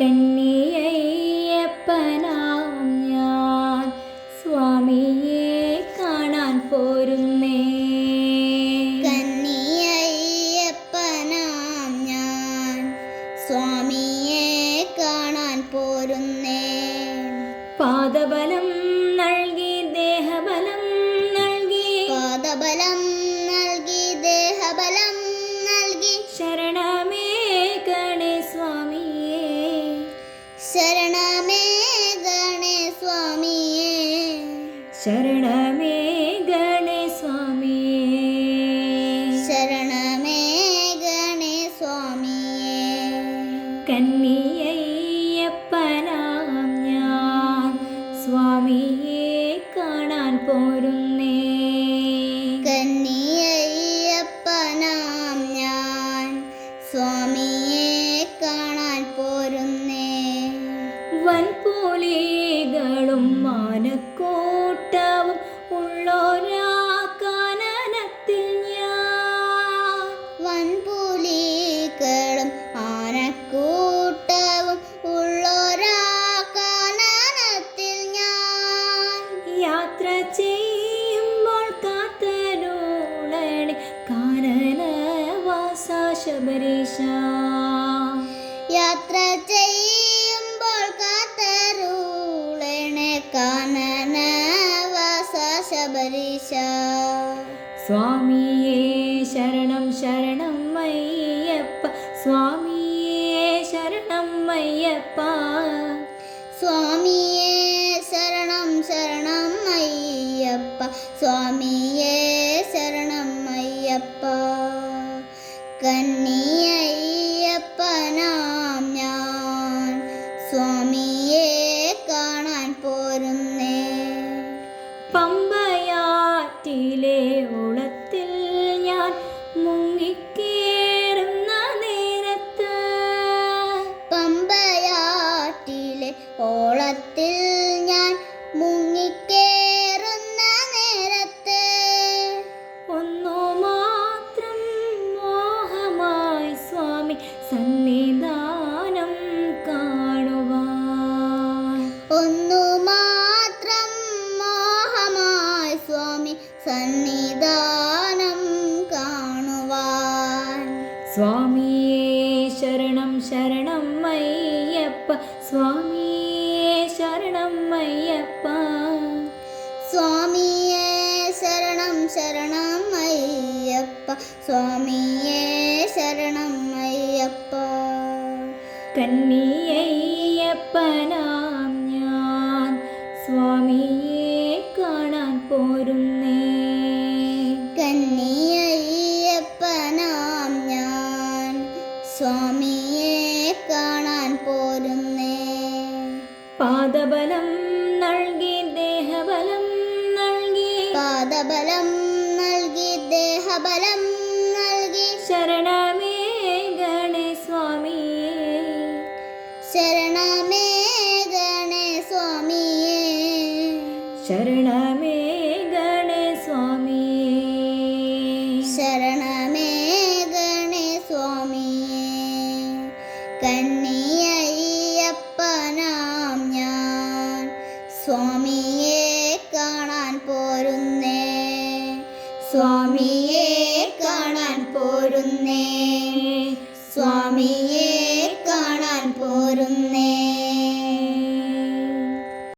കന്നിയയ്യപ്പനാം ഞാൻ. സ്വാമിയെ കാണാൻ പോരുന്നേ. കന്നിയയ്യപ്പനാം ഞാൻ. സ്വാമിയെ കാണാൻ പോരുന്നേ. പാദബലം ശരണമേ ഗണേ സ്വാമിയേ. ശരണമേ ഗണേ സ്വാമിയേ. ശരണമേ ഗണേ സ്വാമിയേ. കന്നിയയ്യപ്പനാം വൻപൂലികളും മാനക്കൂട്ടവും ഉള്ളോരാ കാനനത്തിൽ ഞാൻ. വൻപുലികളും ആനക്കൂട്ടവും ഉള്ളൊരാ കാനനത്തിൽ ഞാൻ. യാത്ര ചെയ്യുമ്പോൾ കാത്തരുളണി കാനനവാസ ശബരീശ ശബരീശ സ്വാമിയേ ശരണം ശരണം അയ്യപ്പ. സ്വാമിയേ ശരണം അയ്യപ്പ. സ്വാമിയേ ശരണം ശരണം അയ്യപ്പ. സ്വാമിയേ ശരണം അയ്യപ്പ. കന്നിയയ്യപ്പനാം ഞാൻ. സ്വാമിയെ ഓളത്തിൽ ഞാൻ മുങ്ങിക്കേറുന്ന നേരത്ത് ഒന്നു മാത്രം മോഹമായി സ്വാമി സന്നിധാനം കാണുവാൻ. ഒന്നു മാത്രം മോഹമായി സ്വാമി സന്നിധാനം കാണുവാൻ. സ്വാമിയേ ശരണം ശരണം അയ്യപ്പ സ്വാമിയേ ശരണം അയ്യപ്പ സ്വാമിയേ ശരണം ശരണം അയ്യപ്പ സ്വാമിയേ ശരണം അയ്യപ്പ കന്നിയയ്യപ്പനാം പാദബലം നൽകി ദേഹബലം നൽകി. പാദബലം നൽകി ദേഹബലം നൽകി. ശരണമേ ഗണേ സ്വാമിയേ ശരണമേ ഗണേ സ്വാമിയേ ശരണമേ ഗണേ സ്വാമിയേ ശരണമേ ഗണേ സ്വാമിയേ കന്നിയയ്യപ്പനാം സ്വാമിയെ കാണാൻ പോരുന്നേ. സ്വാമിയെ കാണാൻ പോരുന്നേ. സ്വാമിയെ